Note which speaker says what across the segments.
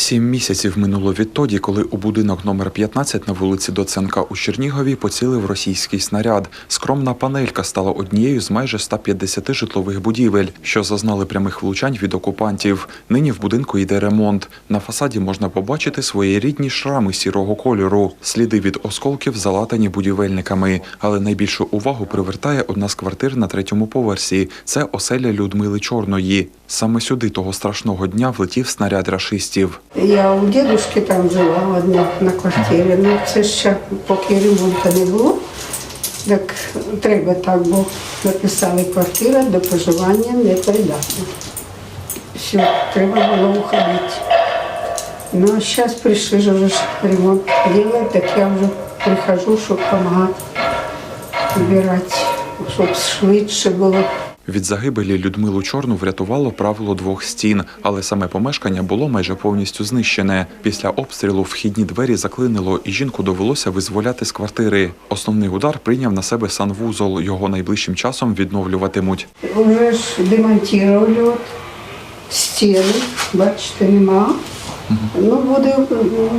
Speaker 1: Сім місяців минуло відтоді, коли у будинок номер 15 на вулиці Доценка у Чернігові поцілив російський снаряд. Скромна панелька стала однією з майже 150 житлових будівель, що зазнали прямих влучань від окупантів. Нині в будинку йде ремонт. На фасаді можна побачити своєрідні шрами сірого кольору. Сліди від осколків залатані будівельниками. Але найбільшу увагу привертає одна з квартир на третьому поверсі. Це оселя Людмили Чорної. Саме сюди того страшного дня влетів снаряд рашистів.
Speaker 2: Я у дідушки там жила одна на квартирі. Ну це ще поки ремонту не було. Так треба так, бо написали квартира до проживання не придатна. Все, треба було уходити. Ну а зараз прийшли вже ремонт робити, так я вже прихожу, щоб допомагати вибирати, щоб швидше було.
Speaker 1: Від загибелі Людмилу Чорну врятувало правило двох стін, але саме помешкання було майже повністю знищене. Після обстрілу вхідні двері заклинило, і жінку довелося визволяти з квартири. Основний удар прийняв на себе санвузол. Його найближчим часом відновлюватимуть.
Speaker 2: Уже ж демонтували стіни, бачите, нема. Ну, буде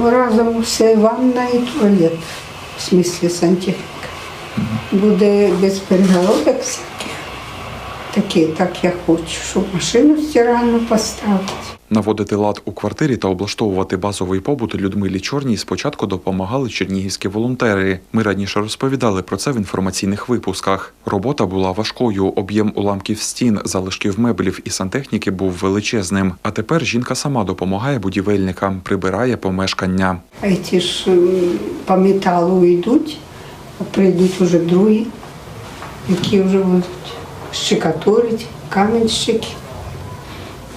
Speaker 2: разом все ванна і туалет, в смислі сантехніка. Буде без перегородок всяких. Таке, так я хочу, щоб машину стиральну поставити.
Speaker 1: Наводити лад у квартирі та облаштовувати базовий побут Людмилі Чорній спочатку допомагали чернігівські волонтери. Ми раніше розповідали про це в інформаційних випусках. Робота була важкою, об'єм уламків стін, залишків меблів і сантехніки був величезним. А тепер жінка сама допомагає будівельникам, прибирає помешкання.
Speaker 2: А ті ж по металу йдуть, а прийдуть уже другі, які вже будуть щекатурити, каменщики.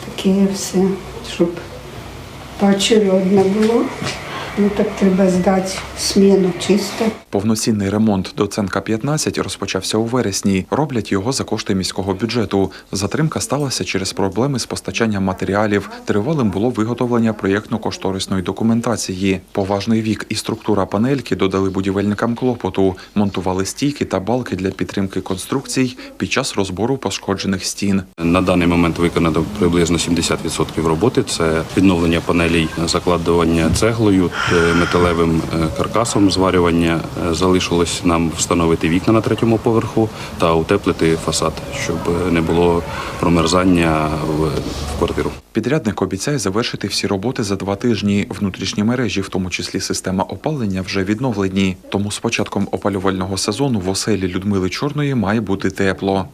Speaker 2: Таке все, щоб поочередно було. Ну так треба здати зміну чисто.
Speaker 1: Повноцінний ремонт доценка 15 розпочався у вересні. Роблять його за кошти міського бюджету. Затримка сталася через проблеми з постачанням матеріалів. Тривалим було виготовлення проєктно-кошторисної документації. Поважний вік і структура панельки додали будівельникам клопоту, монтували стійки та балки для підтримки конструкцій під час розбору пошкоджених стін.
Speaker 3: На даний момент виконано приблизно 70% роботи. Це відновлення панелей, закладування цеглою, металевим е, каркасом, зварювання. Е, Залишилось нам встановити вікна на третьому поверху та утеплити фасад, щоб е, не було промерзання в квартиру.
Speaker 1: Підрядник обіцяє завершити всі роботи за два тижні. Внутрішні мережі, в тому числі система опалення, вже відновлені. Тому з початком опалювального сезону в оселі Людмили Чорної має бути тепло.